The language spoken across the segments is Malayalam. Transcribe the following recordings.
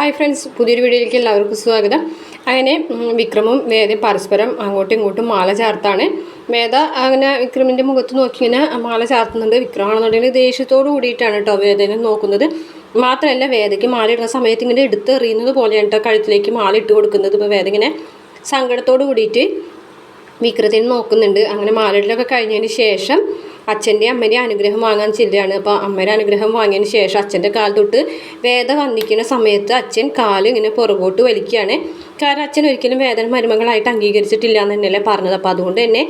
ഹായ് ഫ്രണ്ട്സ് പുതിയൊരു വീഡിയോയിലേക്ക് എല്ലാവർക്കും സ്വാഗതം. അങ്ങനെ വിക്രമും വേദയും പരസ്പരം അങ്ങോട്ടും ഇങ്ങോട്ടും മാല ചാർത്താണ്. വേദ അങ്ങനെ വിക്രമിന്റെ മുഖത്ത് നോക്കി ഇങ്ങനെ മാല ചാർത്തുന്നുണ്ട്. വിക്രമാണെന്നുണ്ടെങ്കിൽ ദേഷ്യത്തോട് കൂടിയിട്ടാണ് കേട്ടോ വേദനെ നോക്കുന്നത്. മാത്രമല്ല വേദയ്ക്ക് മാല ഇടുന്ന സമയത്ത് ഇങ്ങനെ എടുത്തെറിയുന്നത് പോലെയാണ് കേട്ടോ കഴുത്തിലേക്ക് മാല ഇട്ട് കൊടുക്കുന്നത്. ഇപ്പോൾ വേദ ഇങ്ങനെ സങ്കടത്തോട് കൂടിയിട്ട് വിക്രത്തിനെ നോക്കുന്നുണ്ട്. അങ്ങനെ മാലയിടലൊക്കെ കഴിഞ്ഞതിന് ശേഷം അച്ഛന്റെ അമ്മേന്റെ അനുഗ്രഹം വാങ്ങാൻ ചെല്ലുകയാണ്. അപ്പോൾ അമ്മയുടെ അനുഗ്രഹം വാങ്ങിയതിന് ശേഷം അച്ഛന്റെ കാൽ തൊട്ട് വേദ വന്നിക്കുന്ന സമയത്ത് അച്ഛൻ കാൽ ഇങ്ങനെ പുറകോട്ട് വലിക്കുകയാണ്. കാരണം അച്ഛൻ ഒരിക്കലും വേദന മരുമകളായിട്ട് അംഗീകരിച്ചിട്ടില്ല എന്ന് തന്നെയല്ലേ പറഞ്ഞത്. അപ്പോൾ അതുകൊണ്ട് തന്നെ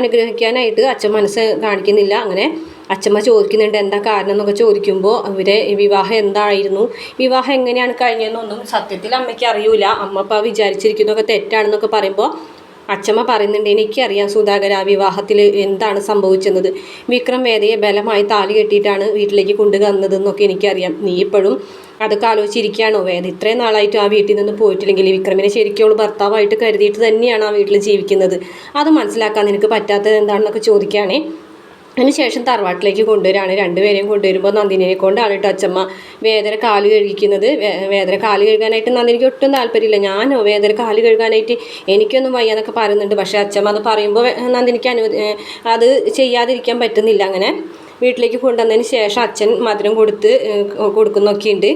അനുഗ്രഹിക്കാനായിട്ട് അച്ഛൻ മനസ്സ് കാണിക്കുന്നില്ല. അങ്ങനെ അച്ഛമ്മ ചോദിക്കുന്നുണ്ട് എന്താ കാരണം എന്നൊക്കെ ചോദിക്കുമ്പോൾ അവരെ വിവാഹം എന്തായിരുന്നു? വിവാഹം എങ്ങനെയാണ് കഴിഞ്ഞതെന്നൊന്നും സത്യത്തിൽ അമ്മയ്ക്ക് അറിയൂല. അമ്മ അപ്പം വിചാരിച്ചിരിക്കുന്നതൊക്കെ തെറ്റാണെന്നൊക്കെ പറയുമ്പോൾ അച്ചമ്മ പറയുന്നുണ്ട് എനിക്കറിയാം സുധാകര വിവാഹത്തിൽ എന്താണ് സംഭവിച്ചെന്നത്. വിക്രം വേദയെ ബലമായി താലി കെട്ടിയിട്ടാണ് വീട്ടിലേക്ക് കൊണ്ടുവന്നതെന്നൊക്കെ എനിക്കറിയാം. നീ ഇപ്പോഴും അതൊക്കെ ആലോചിച്ചിരിക്കുകയാണോ? വേദ ഇത്രയും നാളായിട്ട് ആ വീട്ടിൽ നിന്ന് പോയിട്ടില്ലെങ്കിൽ വിക്രമിനെ ശരിക്കും അവൾ ഭർത്താവായിട്ട് കരുതിയിട്ട് തന്നെയാണ് ആ വീട്ടിൽ ജീവിക്കുന്നത്. അത് മനസ്സിലാക്കാൻ നിനക്ക് പറ്റാത്തത് എന്താണെന്നൊക്കെ ചോദിക്കുകയാണേ. അതിനുശേഷം തറവാട്ടിലേക്ക് കൊണ്ടുവരികയാണ് രണ്ടുപേരെയും കൊണ്ടുവരുമ്പോൾ നന്ദിനിയെ കൊണ്ടാണ് കേട്ടോ അച്ഛമ്മ വേദന കാൽ കഴുകിക്കുന്നത്. വേദന കാൽ കഴുകാനായിട്ട് നന്ദിനിക്ക് ഒട്ടും താല്പര്യമില്ല. ഞാനോ വേദന കാൽ കഴുകാനായിട്ട് എനിക്കൊന്നും വയ്യ എന്നൊക്കെ പറയുന്നുണ്ട്. പക്ഷേ അച്ഛമ്മ അത് പറയുമ്പോൾ നന്ദിനിക്ക് അനുവദി അത് ചെയ്യാതിരിക്കാൻ പറ്റുന്നില്ല. അങ്ങനെ വീട്ടിലേക്ക് കൊണ്ടുവന്നതിന് ശേഷം അച്ഛൻ മധുരം കൊടുത്ത് കൊടുക്കുന്നൊക്കെയുണ്ട്.